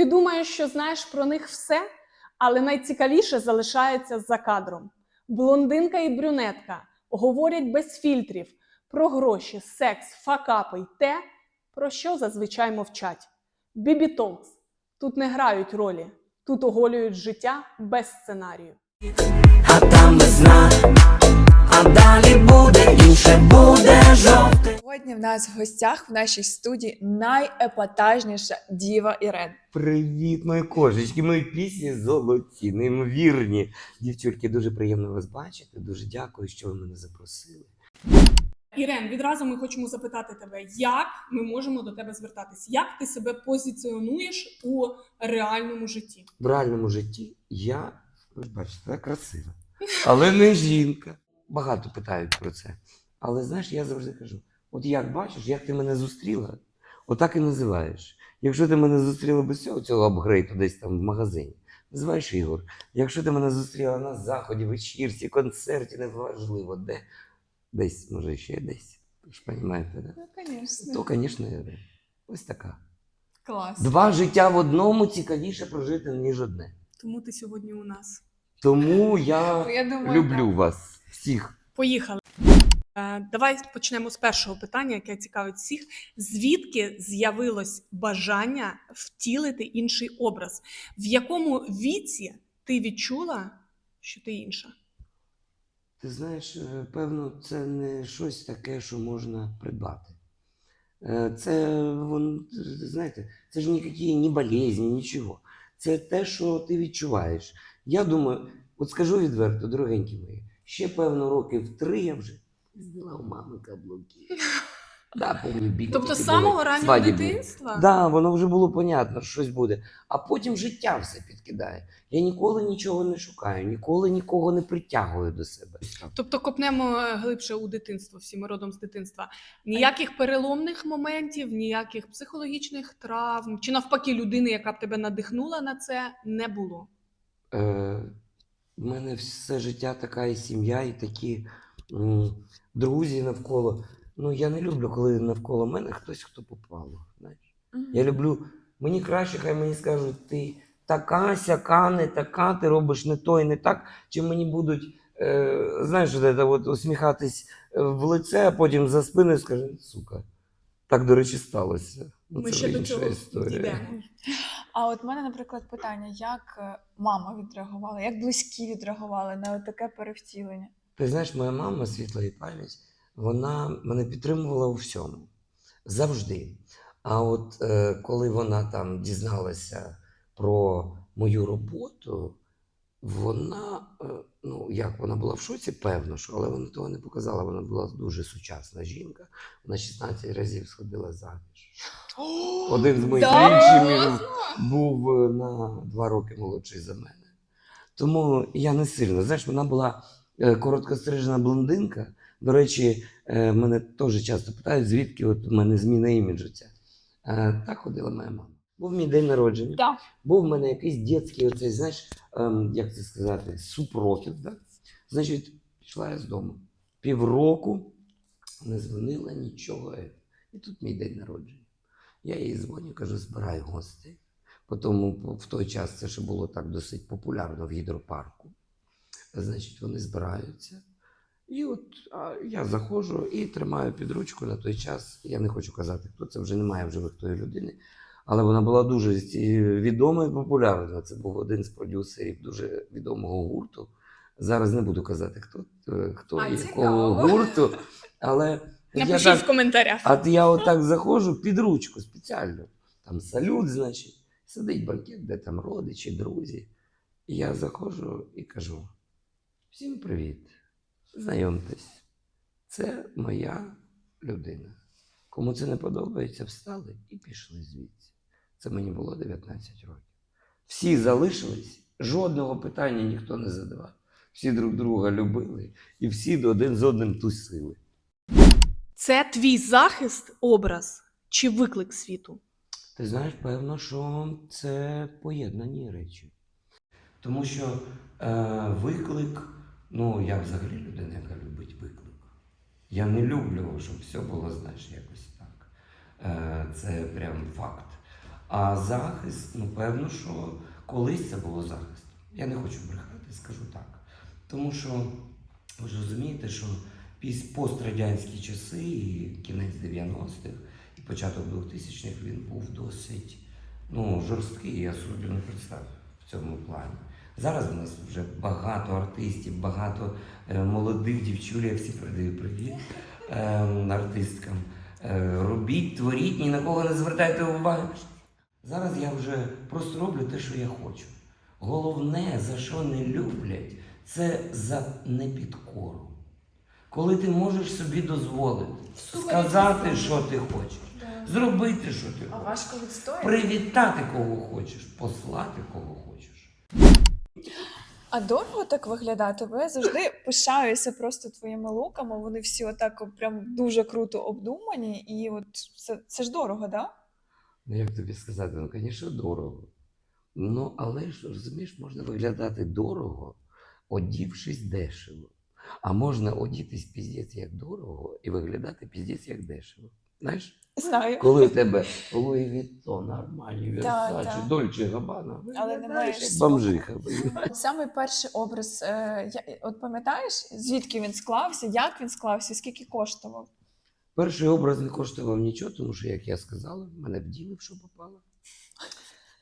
Ти думаєш, що знаєш про них все, але найцікавіше залишається за кадром. Блондинка і брюнетка говорять без фільтрів про гроші, секс, факапи й те, про що зазвичай мовчать. Бібі Толкс. Тут не грають ролі, тут оголюють життя без сценарію. а там весна, а далі буде інше буде жовте. Сьогодні в нас в гостях в нашій студії найепатажніша діва Ірен. Привіт, мої кошечки, мої пісні золоті, неймовірні. Дівчульки, дуже приємно вас бачити. Дуже дякую, що ви мене запросили. Ірен, відразу ми хочемо запитати тебе, як ми можемо до тебе звертатись? Як ти себе позиціонуєш у реальному житті? В реальному житті я, ви ж бачите, так красива, але не жінка. Багато питають про це. Але знаєш, я завжди кажу: от як бачиш, як ти мене зустріла, отак і називаєш. Якщо ти мене зустріла без цього, цього апгрейду десь там в магазині, називаєш Ігор. Якщо ти мене зустріла на заході, вечірці, концерті, неважливо, де десь, може, ще десь. Ви ж розумієте, да? Ну, звісно. То, звісно, Ось така. Клас. Два життя в одному цікавіше прожити, ніж одне. Тому ти сьогодні у нас. Тому я Я думаю, люблю так. вас всіх. Поїхали. Е, Давай почнемо з першого питання, яке цікавить всіх. Звідки з'явилось бажання втілити інший образ? В якому віці ти відчула, що ти інша? Ти знаєш, е, певно, це не щось таке, що можна придбати. Е, Це, вон, знаєте, це ж ніякі ні болезні, нічого. Це те, що ти відчуваєш. Я думаю, от скажу відверто, дорогенькі мої, ще певно років три я вже здала у мами каблуки. Да, помню, біля Тобто з самого раннього дитинства? Да, воно вже було понятно, що щось буде. А потім життя все підкидає. Я ніколи нічого не шукаю, ніколи нікого не притягую до себе. Тобто копнемо е, глибше у дитинство, всі ми родом з дитинства. Ніяких переломних моментів, ніяких психологічних травм, чи навпаки людини, яка б тебе надихнула на це, не було. Е, в мене все життя така і сім'я, і такі друзі навколо. Ну, я не люблю, коли навколо мене хтось, хто попало. Знаєш? Я люблю, мені краще, хай мені скажуть, ти така, сяка, не така, ти робиш не то і не так, чим мені будуть, е, знаєш, це от, усміхатись е, в лице, а потім за спиною скажуть, сука. Так, до речі, сталося. Ну, Ми це ще до інша цього історія. дійдемо. А от в мене, наприклад, питання: як е, мама відреагувала, як близькі відреагували на таке перевтілення? Ти знаєш, моя мама, світла і пам'ять, вона мене підтримувала у всьому. Завжди. А от е, коли вона там дізналася про мою роботу, вона, е, ну як вона була в шоці, певно, що, але вона того не показала. Вона була дуже сучасна жінка. Вона 16 разів сходила заміж. Один з моїх інших був е, на два роки молодший за мене. Тому я не сильно. Знаєш, вона була короткострижена блондинка. До речі, е, мене теж часто питають, звідки от у мене зміна іміджу ця. Е, Так ходила моя мама. Був мій день народження. Да. Був в мене якийсь дитячий, оцей, знаєш, ем, як це сказати, супротив. Да? Значить, пішла я з дому. Півроку не дзвонила нічого. е. І тут мій день народження. Я їй дзвоню, кажу, збирай гостей. Тому в той час це ще було так досить популярно в гідропарку. Значить, вони збираються. І от а, я заходжу і тримаю під ручку на той час. Я не хочу казати, хто це вже немає в живих тої людини. Але вона була дуже відома і популярна. Це був один з продюсерів дуже відомого гурту. Зараз не буду казати, хто, е, хто А, якого гурту. Але я так, в коментарях. а я отак заходжу під ручку спеціально. Там салют, значить, сидить банкет, де там родичі, друзі. І я заходжу і кажу: всім привіт, знайомтесь, це моя людина. Кому це не подобається, встали і пішли звідси. Це мені було 19 років. Всі залишились, жодного питання ніхто не задавав. Всі друг друга любили і всі один з одним тусили. Це твій захист, образ чи виклик світу? Ти знаєш, певно, що це поєднані речі. Тому що е, виклик, ну я взагалі людина, яка любить виклик. Я не люблю, щоб все було, знаєш, якось так. Е, це прям факт. А захист, ну певно, що колись це було захист. Я не хочу брехати, скажу так. Тому що ви ж розумієте, що піс пострадянські часи, і кінець 90-х, і початок 2000-х він був досить ну, жорсткий, я собі не представив в цьому плані. Зараз у нас вже багато артистів, багато е, молодих дівчуль, я всі передаю привіт е, артисткам. Е, робіть, творіть, ні на кого не звертайте уваги. Зараз я вже просто роблю те, що я хочу. Головне, за що не люблять, це за непідкору. Коли ти можеш собі дозволити сказати, що ти хочеш, зробити, що ти хочеш, привітати кого хочеш, послати кого хочеш. А дорого так виглядати? Бо я завжди пишаюся просто твоїми луками. Вони всі отак прям дуже круто обдумані, і от це, це ж дорого, так? Да? Ну, як тобі сказати, ну, звісно, дорого. Ну, але ж розумієш, можна виглядати дорого, одівшись дешево. А можна одітись піздець як дорого і виглядати піздець як дешево. Знаєш, Знаю. коли у тебе Луї Віттон, нормальні Так, Версачі. Дольче Габана, Але як слова. бомжиха. Самий перший образ, е, от пам'ятаєш, звідки він склався, як він склався, скільки коштував? Перший образ не коштував нічого, тому що, як я сказала, мене вділи, що попало.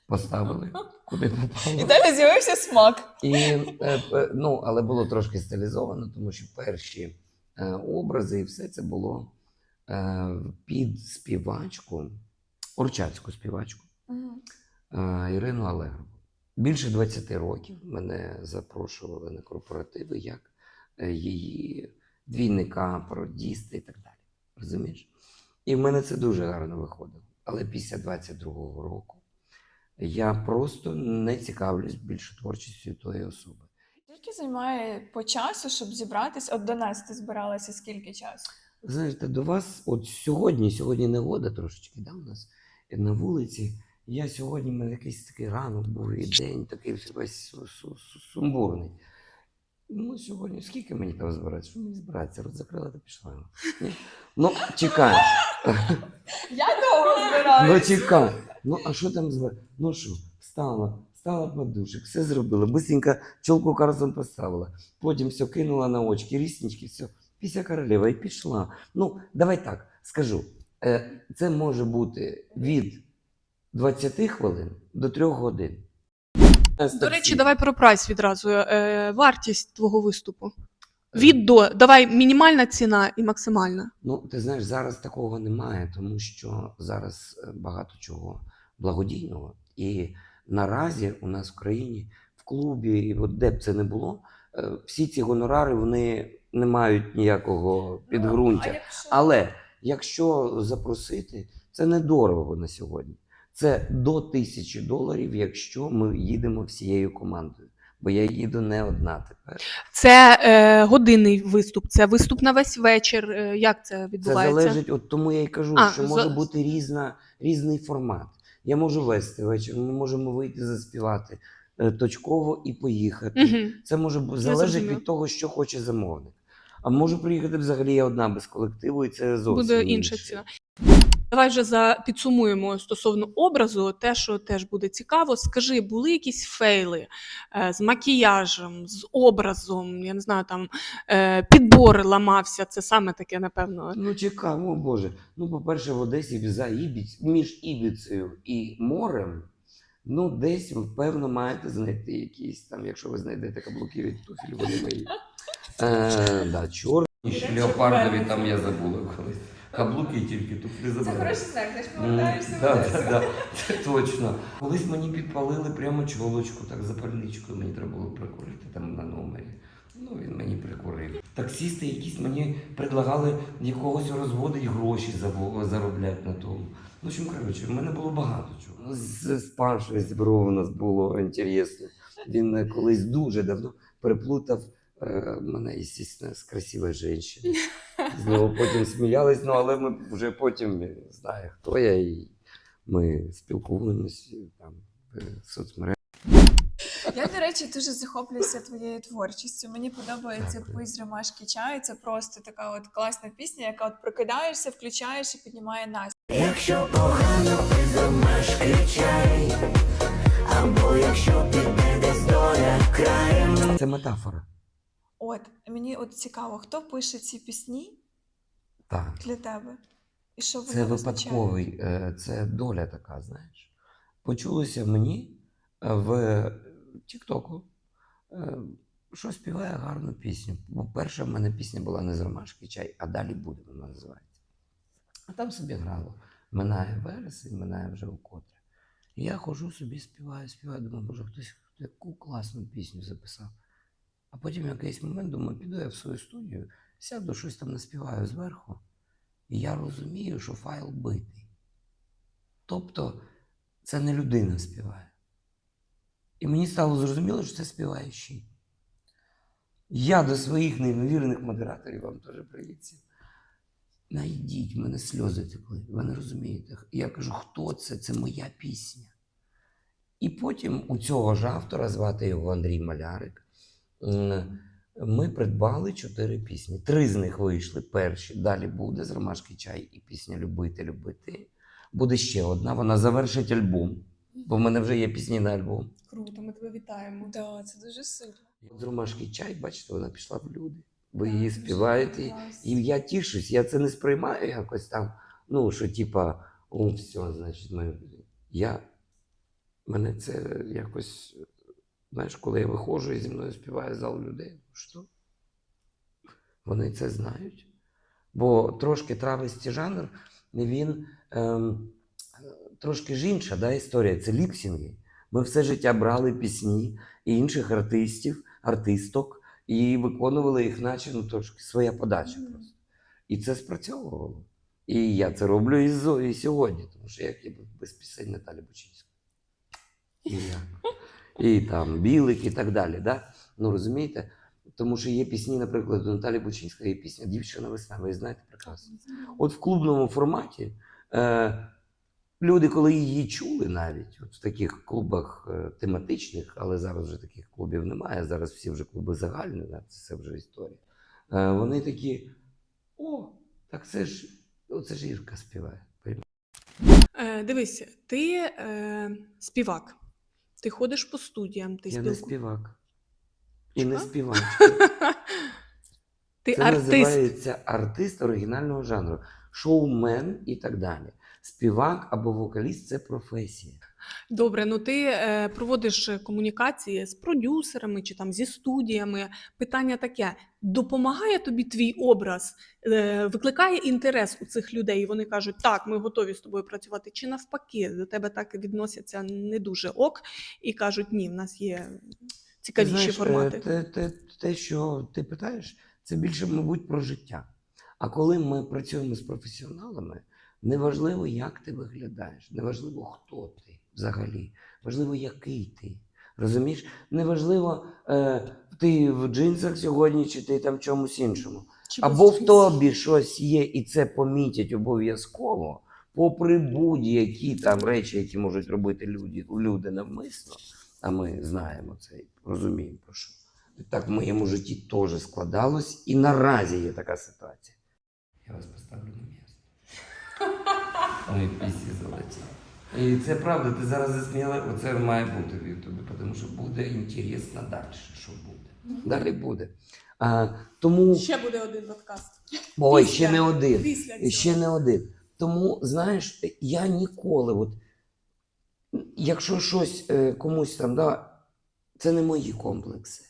Поставили, куди І далі з'явився смак. І, е, е, ну, але було трошки стилізовано, тому що перші образи і все це було під співачку, орчацьку співачку е, Ірину Алегрову. Більше 20 років мене запрошували на корпоративи як е, її двійника, пародіста і так далі. Розумієш? І в мене це дуже гарно виходило. Але після 22-го року я просто не цікавлюсь більше творчістю тої особи. Скільки займає по часу, щоб зібратись? От до нас ти збиралася скільки часу? Знаєте, до вас, от сьогодні, сьогодні негода трошечки, да, у нас на вулиці. Я сьогодні, в мене якийсь такий ранок був і день, такий весь су- су- су- сумбурний. Ну, сьогодні скільки мені там збиратися? Що мені збиратися? Рот закрила та пішла. Ні? Ну, чекай. Я довго Ну, чекай. Ну, а що там збирати? Ну що, встала, встала подушек, все зробила, быстренько чолку Карлсон поставила, потім все кинула на очки, ріснички, все, після королева і пішла. Ну, давай так, скажу. Е, це може бути від 20 хвилин до 3 годин. До речі, давай про прайс відразу. Е, вартість твого виступу. Від до. Давай мінімальна ціна і максимальна. Ну, ти знаєш, зараз такого немає, тому що зараз е, багато чого благодійного. І наразі у нас в країні в клубі, і от де б це не було, е, всі ці гонорари вони не мають ніякого підґрунтя. А якщо- Але якщо запросити, це недорого на сьогодні. Це до тисячі доларів, якщо ми їдемо всією командою. Бо я їду не одна тепер. Це е, годинний виступ, це виступ на весь вечір. Е, як це Це залежить, от тому я й кажу, А, що за- може бути різна, різний формат. Я можу вести вечір, ми можемо вийти заспівати е, точково і поїхати. Угу. Це може залежить від того, що хоче замовник. А можу приїхати взагалі я одна без колективу, і це зовсім Буде інша ціна. Давай вже за підсумуємо стосовно образу, те, що теж буде цікаво. Скажи, були якісь фейли е, з макіяжем, з образом? Я не знаю, там е, підбор ламався. Це саме таке, напевно. Ну, цікаво, Боже. Ну, по-перше, в Одесі за Ібіць, між Ібіцею і морем, ну, десь певно, маєте знайти якісь там, якщо ви знайдете каблуки від туфель, вони мої. Е, да, чорні, леопардові там я забула колись. Каблуки тільки туфлі забула. Це хороший знак, значить М, повертаєшся Одесу. да, да, це точно. Колись мені підпалили прямо чолочку, так запальничкою мені треба було прикурити там на номері. Ну, він мені прикурив. Таксісти якісь мені предлагали якогось розводить гроші заробляти на тому. Ну, чим коротше, в мене було багато чого. Ну, З, з Пашою Зібровим у нас було інтересно. Він е, колись дуже давно переплутав мене, звісно, з красивою жінкою. З нього потім сміялись, ну але ми вже потім знає, хто я, і ми спілкуємося там в соцмережах. Я, до речі, дуже захоплююся твоєю творчістю. Мені подобається Дякую. «Пусть ромашки чаю. Це просто така от класна пісня, яка от прокидаєшся, включаєш і піднімає настрій. Якщо погано ти замеш кричай, або якщо піде десь доля краєм. Це метафора. От мені от цікаво, хто пише ці пісні Так. для тебе? І що Це випадковий, е, це доля така, знаєш. Почулося мені е, в Тіктоку, е, що співає гарну пісню. Бо перша в мене пісня була не з ромашки чай, а далі буде вона називається. А там собі грало. Минає вересень, минає вже вкотре. І я ходжу собі, співаю, співаю, думаю, боже, хтось таку класну пісню записав. А потім якийсь момент думаю, піду я в свою студію, сяду, щось там наспіваю зверху. І я розумію, що файл битий. Тобто це не людина співає. І мені стало зрозуміло, що це співає щит. Я до своїх неймовірних модераторів вам теж привіт. всім. Найдіть, в мене сльози текли, ви не розумієте. Я кажу, хто це? Це моя пісня. І потім у цього ж автора, звати його Андрій Малярик, ми придбали чотири пісні. Три з них вийшли перші. Далі буде з Ромашки чай і пісня Любити, любити. Буде ще одна, вона завершить альбом, бо в мене вже є пісні на альбом. Круто, ми тебе вітаємо. Да, це дуже сильно. З Ромашки чай, бачите, вона пішла в люди. Ви її співаєте. І я тішусь, я це не сприймаю якось там. Ну, що типа, о, все, значить, ми. Я. Мене це якось. Знаєш, коли я виходжу і зі мною співає зал людей, що? Вони це знають. Бо трошки травесті жанр, він ем, трошки ж інша да, історія. Це ліпсінги. Ми все життя брали пісні і інших артистів, артисток, і виконували їх, наче ну, трошки своя подача просто. І це спрацьовувало. І я це роблю і, і сьогодні, тому що як я без пісень Наталі Бучинської. І, я. І там Білик і так далі. Да? Ну розумієте? Тому що є пісні, наприклад, у Наталі Бучинської є пісня Дівчина весна, ви знаєте прекрасно. От в клубному форматі е, люди, коли її чули навіть, от в таких клубах е, тематичних, але зараз вже таких клубів немає, зараз всі вже клуби загальні, це все вже історія. Е, вони такі: о, так це ж, це ж Ірка співає. Е, дивися, ти е, співак. Ти ходиш по студіям, ти Я не співак. І не співак. співачка. Ти Це артист. називається артист оригінального жанру, шоумен і так далі. Співак або вокаліст це професія. Добре, ну ти е, проводиш комунікації з продюсерами чи там зі студіями. Питання таке: допомагає тобі твій образ, е, викликає інтерес у цих людей? І вони кажуть, так, ми готові з тобою працювати. Чи навпаки, до тебе так відносяться не дуже ок, і кажуть, ні, в нас є цікавіші Знаєш, е, формати. Те, те, те, що ти питаєш, це більше, мабуть, про життя. А коли ми працюємо з професіоналами, неважливо, як ти виглядаєш, неважливо, хто ти взагалі, важливо, який ти. Розумієш? Неважливо, е, ти в джинсах сьогодні, чи ти там в чомусь іншому. Чи Або в тобі щось є, і це помітять обов'язково, попри будь-які там речі, які можуть робити люди, люди навмисно. А ми знаємо це і розуміємо про що. Так в моєму житті теж складалось, і наразі є така ситуація. Я вас поставлю на місце. Ой, пісі золоті. І це правда, ти зараз засміяла, оце має бути в Ютубі, тому що буде інтересно далі, що буде. Далі буде. А, тому. Ще буде один подкаст. Ой, Після- ще не один. Після цього. ще не один. Тому, знаєш, я ніколи, от, якщо щось е, комусь там, да, це не мої комплекси.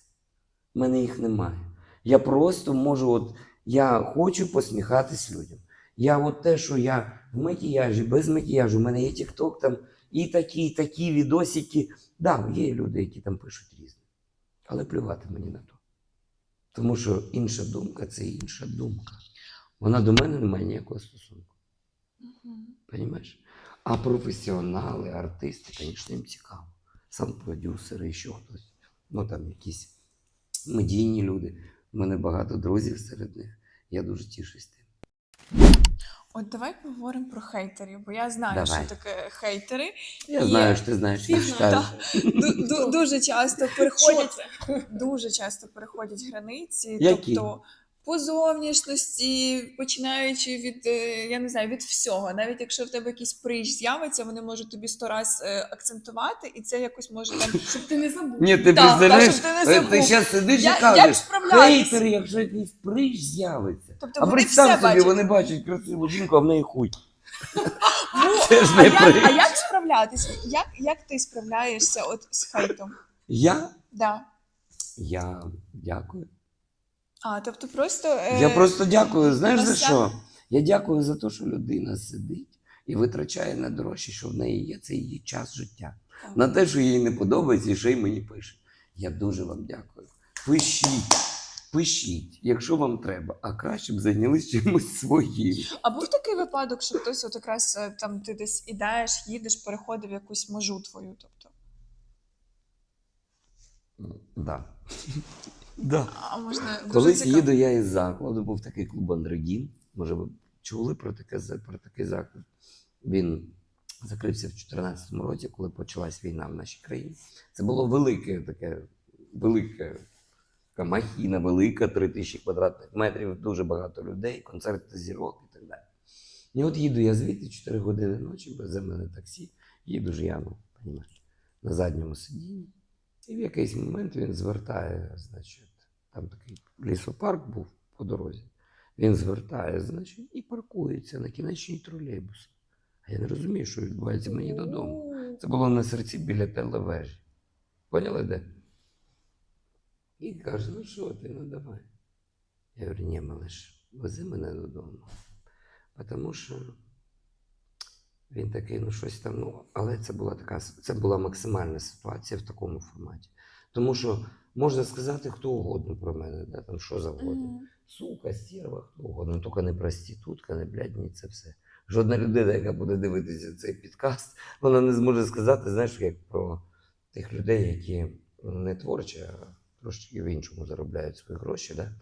У мене їх немає. Я просто можу, от, я хочу посміхатись людям. Я от те, що я в макіяжі, без макіяжу, у мене є TikTok там і такі, і такі відосики. Да, є люди, які там пишуть різне. Але плювати мені на то. Тому що інша думка це інша думка. Вона до мене не має ніякого стосунку. Понимаєш? А професіонали, артисти, звісно, їм цікаво. Сам продюсери і ще хтось. Ну там якісь медійні люди. У мене багато друзів серед них. Я дуже тішусь тим. От давай поговоримо про хейтерів, бо я знаю, Давай. що таке хейтери. Я Є. знаю, що ти знаєш, я ду- Дуже часто переходять, дуже часто переходять границі. Які? Тобто по зовнішності, починаючи від, е, я не знаю, від всього. Навіть якщо в тебе якийсь прищ з'явиться, вони можуть тобі сто раз е, акцентувати, і це якось може там. Щоб ти не забув. Ні, ти Так, представляєш, так, щоб ти не забув. ти зараз сидиш Я- і кажеш, хейтери, якщо якийсь прищ з'явиться. Тобто А представ собі, бачать. вони бачать красиву жінку, а в неї хуй. Ну, Це ж а, як, а як справлятися? Як, як ти справляєшся от з хейтом? Я? Да. Я дякую. А, тобто просто. Е, Я просто дякую. Знаєш за що? Я дякую за те, що людина сидить і витрачає на дорожчі, що в неї є, це її час життя. Так. На те, що їй не подобається, і ще й мені пише. Я дуже вам дякую. Пишіть, пишіть, якщо вам треба, а краще б зайнялись чимось своїм. А був такий випадок, що хтось от якраз е, там ти десь ідеш, їдеш, переходив якусь межу твою. Тобто. Да. Да. А можна дуже Колись цікаво. їду я із закладу, був такий клуб Андрогін. Може, ви чули про, таке, про такий заклад? Він закрився в 2014 році, коли почалась війна в нашій країні. Це було велике таке, велике така махіна, велика, 3 тисячі квадратних метрів, дуже багато людей, концерти зірок і так далі. І от їду я звідти 4 години ночі, везе мене таксі, їду ж я, ну, понімаєш, на задньому сидінні. І в якийсь момент він звертає, значить, там такий лісопарк був по дорозі. Він звертає, значить, і паркується на кінечній тролейбус. А я не розумію, що відбувається мені додому. Це було на серці біля телевежі. Поняли де? І каже: ну що ти, ну давай. Я говорю, ні, малиш, вези мене додому. Тому що він такий, ну щось там, ну, але це була така, це була максимальна ситуація в такому форматі. Тому що можна сказати хто угодно про мене, да, там що завгодно. Мгм. Сука, стерва, хто угодно, тільки не проститутка, не блядь, ні, це все. Жодна людина, яка буде дивитися цей підкаст, вона не зможе сказати, знаєш, як про тих людей, які не творчі, а трошки в іншому заробляють свої гроші. Да?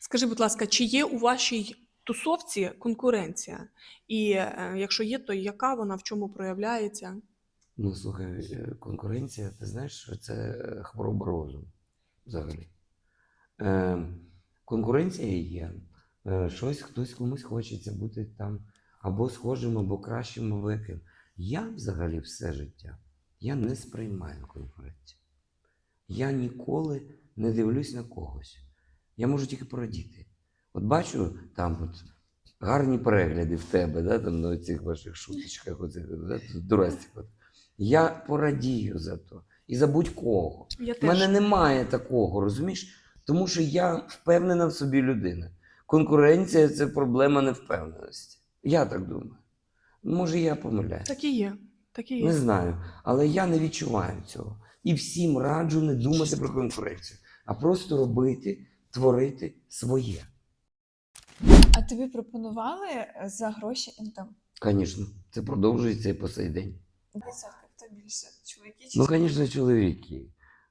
Скажи, будь ласка, чи є у вашій тусовці конкуренція? І е, якщо є, то яка вона в чому проявляється? Ну, слухай, е, конкуренція, ти знаєш, що це е, хвороба розуму взагалі. Е, конкуренція є. Е, щось хтось комусь хочеться бути там або схожим, або кращим, або. Я взагалі все життя я не сприймаю конкуренцію. Я ніколи не дивлюсь на когось. Я можу тільки порадіти. От бачу там от гарні перегляди в тебе, да, там на цих ваших шуточках, оцих, да, дурастик. От. Я порадію за то. І за будь-кого. У мене немає такого, розумієш? Тому що я впевнена в собі людина. Конкуренція це проблема невпевненості. Я так думаю. Може, я помиляюсь. Так і є. Так і є. Не знаю. Але я не відчуваю цього. І всім раджу не думати про конкуренцію, а просто робити, творити своє. А тобі пропонували е, за гроші інтим? Звісно, це продовжується і по сей день. Відсотків то більше чоловіки чи Ну, звісно, чоловіки.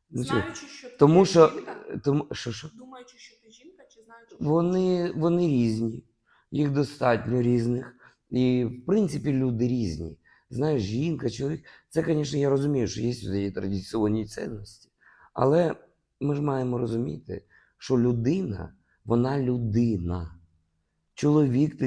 Ну, що- Знаючи, що ти Тому що, жінка, тому, що, що думаючи, що ти жінка, чи знаючи, що вони, вони різні, їх достатньо різних. І, в принципі, люди різні. Знаєш, жінка, чоловік. Це, звісно, я розумію, що є сюди традиційні цінності. Але ми ж маємо розуміти, що людина, вона людина. Чоловік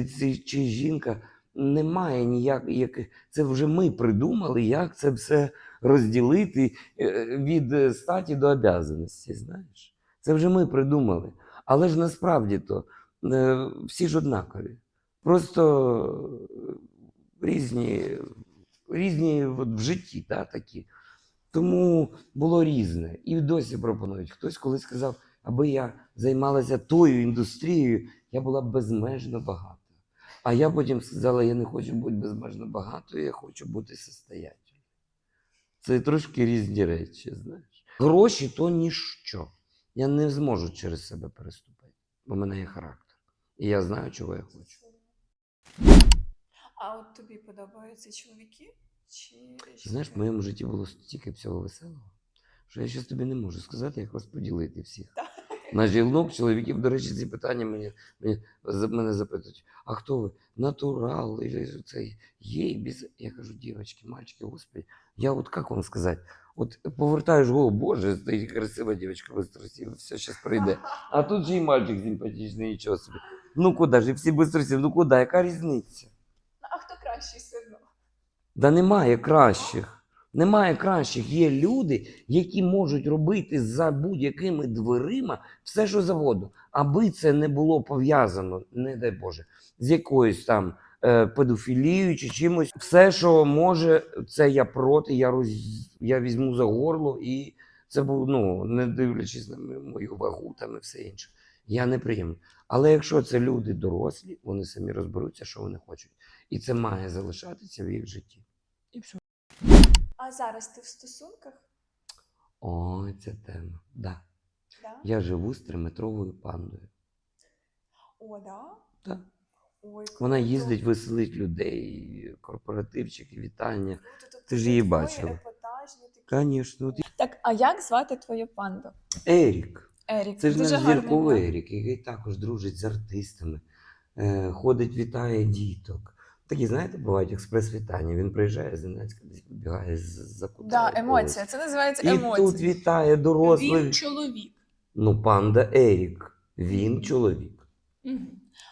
чи, жінка немає ніяких. Це вже ми придумали, як це все розділити е, від е, статі до обязаності. Знаєш? Це вже ми придумали. Але ж насправді то е, всі ж однакові. Просто різні, різні от в житті да, такі. Тому було різне. І досі пропонують. Хтось колись сказав, аби я займалася тою індустрією, я була безмежно багата. А я потім сказала, я не хочу бути безмежно багатою, я хочу бути состоятельною. Це трошки різні речі, знаєш. Гроші то ніщо. Я не зможу через себе переступити, бо в мене є характер. І я знаю, чого я хочу. А от тобі подобаються чоловіки? Чи Знаєш, в моєму житті було стільки всього веселого, що я зараз тобі не можу сказати, як розподілити всіх. На жінок, чоловіків, до речі, ці питання мені, мені, мене запитують, а хто ви? Натурал, цей є без... Я кажу, дівчатки, мальчики, господи, я от як вам сказати, от повертаєш голову, боже, стоїть красива дівчинка без трусів, все зараз прийде. А тут же і мальчик симпатичний, нічого собі. Ну куди ж, і всі без трусів, ну куди, яка різниця? А хто кращий все одно? Да немає кращих. Немає кращих. Є люди, які можуть робити за будь-якими дверима все, що завгодно. Аби це не було пов'язано, не дай Боже, з якоюсь там е, педофілією чи чимось. Все, що може, це я проти, я, роз... я візьму за горло, і це ну, не дивлячись на мою вагу там і все інше. Я не прийму. Але якщо це люди дорослі, вони самі розберуться, що вони хочуть. І це має залишатися в їх житті. І все. А зараз ти в стосунках? Ой, це тема. Да. Да? Я живу з триметровою пандою. О, да? Да. Ой, Вона круто. їздить, веселить людей, корпоративчики, вітання. Круто, тобто Ти ж її твої бачила. такі. Звісно, Так, а як звати твою панду? Ерік. Ерік. Це ж Дуже наш зірковий. Ерік, який також дружить з артистами, е, ходить, вітає діток. Такі, знаєте, бувають експрес-вітання. Він приїжджає зненацька, десь вибігає з за кута. Да, емоція. Це називається І емоція. тут вітає дорослих. Він чоловік. Ну, панда Ерік. Він чоловік.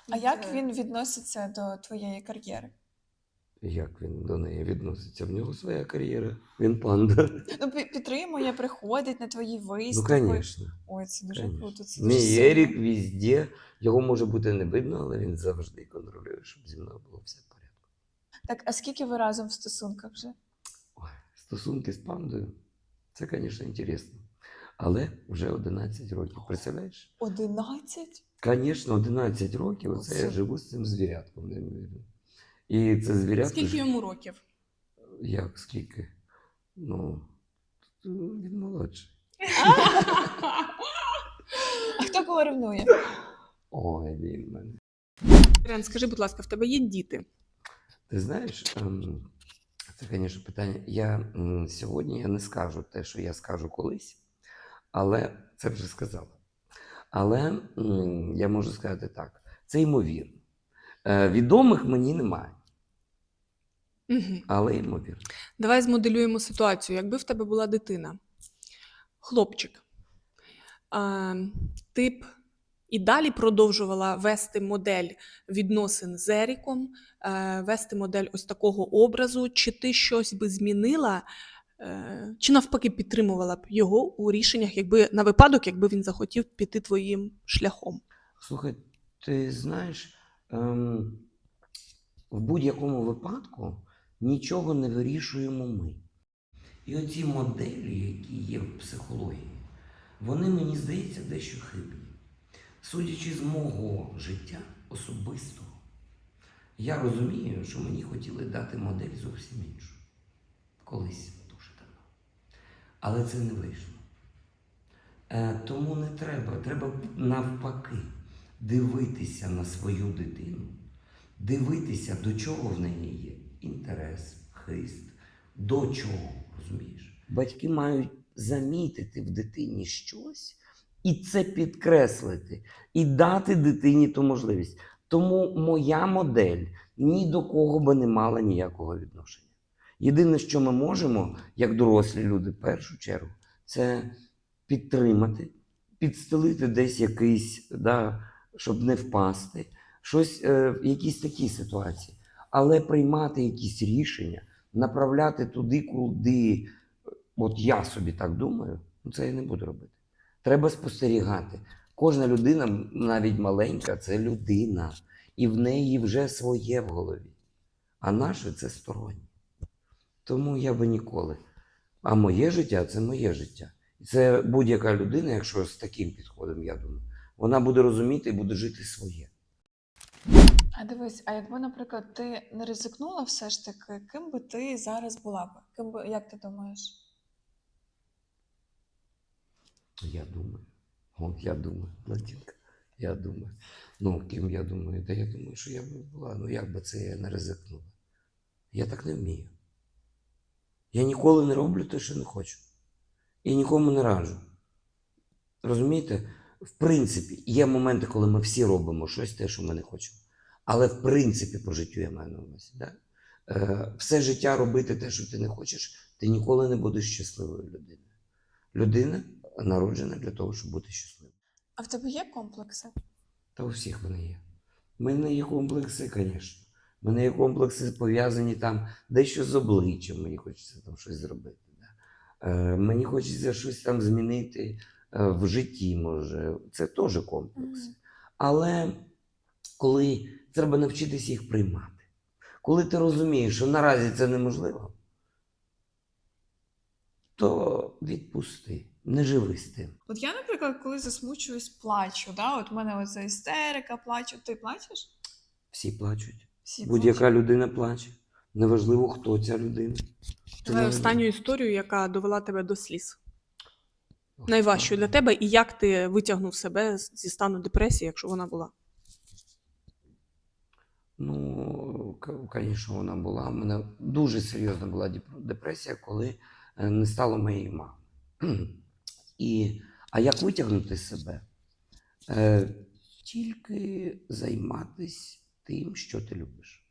А як він відноситься до твоєї кар'єри? Як він до неї відноситься? В нього своя кар'єра. Він панда. Ну, пі- підтримує, приходить на твої Ну, виступи. звісно. Ой, це дуже Конечно. круто. Це дуже Мій сильно. Ерік везде. Його може бути не видно, але він завжди контролює, щоб зі мною було все порядку. Так, а скільки ви разом в стосунках вже? Ой, стосунки з пандою це, звісно, інтересно. Але вже 11 років. Представляєш? Одинадцять? Звісно, 11 років. Оце я живу з цим звірятком. неймовірно. І це звірятко. Скільки йому років? Як скільки? Ну, він молодший. А хто кого ревнує? Ой, він в мене. Ірен, скажи, будь ласка, в тебе є діти? Ти знаєш, ем, це, звісно, питання. Я сьогодні я не скажу те, що я скажу колись, але це вже сказала. Але я можу сказати так: це ймовірно. Е, відомих мені немає, Угу. але ймовірно. Давай змоделюємо ситуацію. Якби в тебе була дитина, хлопчик, а, ти б і далі продовжувала вести модель відносин з Еріком, е, вести модель ось такого образу, чи ти щось би змінила, е, чи навпаки підтримувала б його у рішеннях, якби на випадок, якби він захотів піти твоїм шляхом? Слухай, ти знаєш, ем, в будь-якому випадку нічого не вирішуємо ми. І оці моделі, які є в психології, вони, мені здається, дещо хибні. Судячи з мого життя особистого, я розумію, що мені хотіли дати модель зовсім іншу. Колись дуже давно. Але це не вийшло. Е, тому не треба. Треба навпаки дивитися на свою дитину, дивитися, до чого в неї є інтерес, хист, до чого, розумієш? Батьки мають замітити в дитині щось і це підкреслити, і дати дитині ту можливість. Тому моя модель ні до кого би не мала ніякого відношення. Єдине, що ми можемо, як дорослі люди, в першу чергу, це підтримати, підстелити десь якийсь, да, щоб не впасти, щось, е, якісь такі ситуації. Але приймати якісь рішення, направляти туди, куди, от я собі так думаю, ну це я не буду робити. Треба спостерігати. Кожна людина, навіть маленька, це людина, і в неї вже своє в голові. А наше це стороннє. Тому я би ніколи. А моє життя це моє життя. І це будь-яка людина, якщо з таким підходом, я думаю, вона буде розуміти і буде жити своє. А дивись, а якби, наприклад, ти не ризикнула все ж таки, ким би ти зараз була б? Ким би, як ти думаєш? Я думаю. От я думаю, Владінка, я думаю. Ну, ким я думаю? Та я думаю, що я б була. Ну як би це я не ризикнула? Я так не вмію. Я ніколи не роблю те, що не хочу. І нікому не раджу. Розумієте? в принципі, є моменти, коли ми всі робимо щось те, що ми не хочемо. Але в принципі, по життю я маю на увазі. Да? Е, все життя робити те, що ти не хочеш, ти ніколи не будеш щасливою людиною. Людина народжена для того, щоб бути щасливою. А в тебе є комплекси? Та у всіх вони є. У мене є комплекси, звісно. У мене є комплекси пов'язані там дещо з обличчям, мені хочеться там щось зробити. Да? Е, мені хочеться щось там змінити е, в житті, може. Це теж комплекси. Мгм. Але коли треба навчитися їх приймати, коли ти розумієш, що наразі це неможливо, то відпусти, не живи з тим. От я, наприклад, коли засмучуюсь, плачу. Да? От в мене оця істерика, плачу. Ти плачеш? Всі плачуть. Всі Будь-яка плачуть. людина плаче. Неважливо, хто ця людина. Це Давай останню історію, яка довела тебе до сліз. Ох, Найважчу для тебе, і як ти витягнув себе зі стану депресії, якщо вона була. Ну, звісно, вона була. У мене дуже серйозна була депресія, коли е, не стало моєї мами. І, а як витягнути себе? Е, тільки займатися тим, що ти любиш.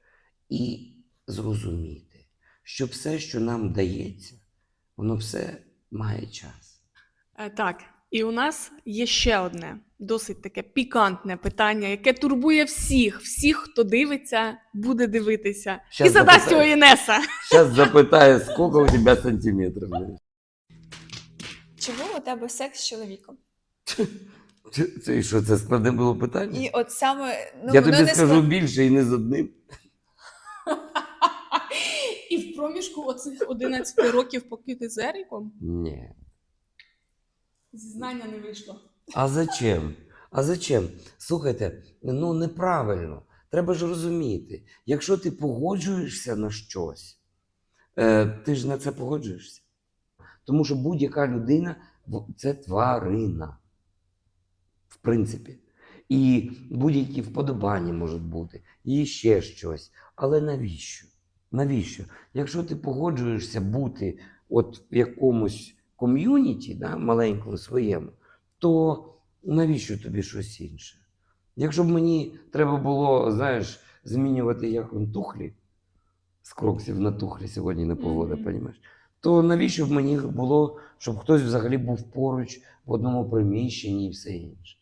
І зрозуміти, що все, що нам дається, воно все має час. Е, так, і у нас є ще одне досить таке пікантне питання, яке турбує всіх, всіх, хто дивиться, буде дивитися. Щас і задасть його Інеса. Зараз запитаю, скільки у тебе сантиметрів? У тебе секс з чоловіком? Це, це і що, це складне було питання? І от саме ну, Я воно тобі не скажу склад- більше і не з одним. І в проміжку оцих 11 років, поки ти з Еріком, Ні. зізнання не вийшло. А зачем? А зачем? Слухайте, ну неправильно. Треба ж розуміти, якщо ти погоджуєшся на щось, е, ти ж на це погоджуєшся. Тому що будь-яка людина це тварина. В принципі. І будь-які вподобання можуть бути, і ще щось. Але навіщо? Навіщо? Якщо ти погоджуєшся бути от в якомусь ком'юніті, да, маленькому своєму, то навіщо тобі щось інше? Якщо б мені треба було, знаєш, змінювати як он тухлі, з кроксів на тухлі сьогодні не погода, Мгм. понімаєш? То навіщо б мені було, щоб хтось взагалі був поруч в одному приміщенні і все інше?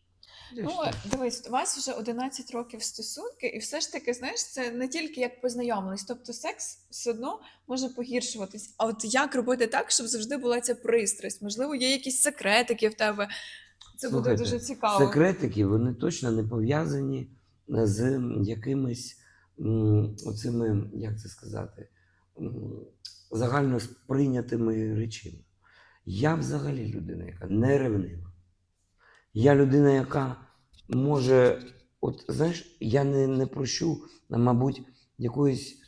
Ну, дивись, у вас вже 11 років стосунки, і все ж таки, знаєш, це не тільки як познайомились, тобто секс все одно може погіршуватись. А от як робити так, щоб завжди була ця пристрасть? Можливо, є якісь секретики в тебе. Це Слухайте, буде дуже цікаво. Секретики вони точно не пов'язані з якимись оцими, як це сказати, загально сприйнятими речами. Я взагалі людина, яка не ревнива. Я людина, яка може, от знаєш, я не, не прощу, мабуть, якоїсь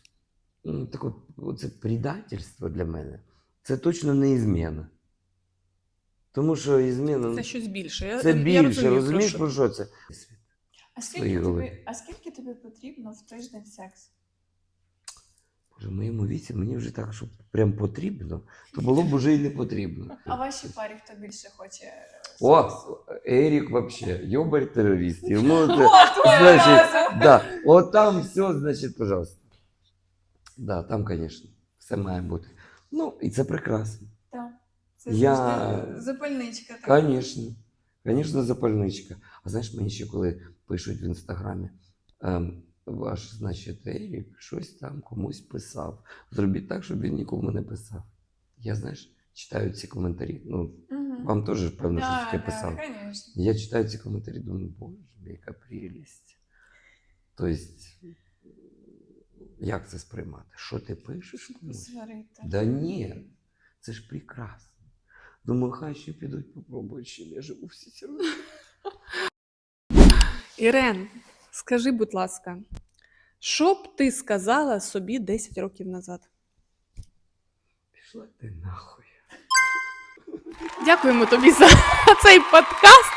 м, так от, оце предательство для мене. Це точно не ізміна. Тому що ізміна Це щось більше. Я, це я більше, розумію, розумієш про що це? А скільки, тобі, а скільки тобі потрібно в тиждень секс? В моєму віці мені вже так, щоб прям потрібно, то було б уже і не потрібно. А вашій парі хто більше хоче? О. Ерік вообще, йобарь терорист. Йому це, О, значить, да, от там все, значить, пожалуйста. Да, там, звісно, все має бути. Ну, і це прекрасно. Так. Це Я- завжди запальничка. така. Звісно. Звісно, запальничка. А знаєш, мені ще коли пишуть в інстаграмі, ем, ваш, значить, Ерік щось там комусь писав. Зробіть так, щоб він нікому не писав. Я, знаєш, читаю ці коментарі. Ну, Мгм. вам теж, певно, щось Да, таке да, писав. конечно. Я читаю ці коментарі, думаю, боже, яка прелість. Тобто, як це сприймати? Що ти пишеш? Сварити. Да ні, це ж прекрасно. Думаю, хай ще підуть попробують, ще я живу всі ці роки. Ірен, скажи, будь ласка, що б ти сказала собі 10 років назад? Пішла ти нахуй. Дякуємо тобі за цей подкаст.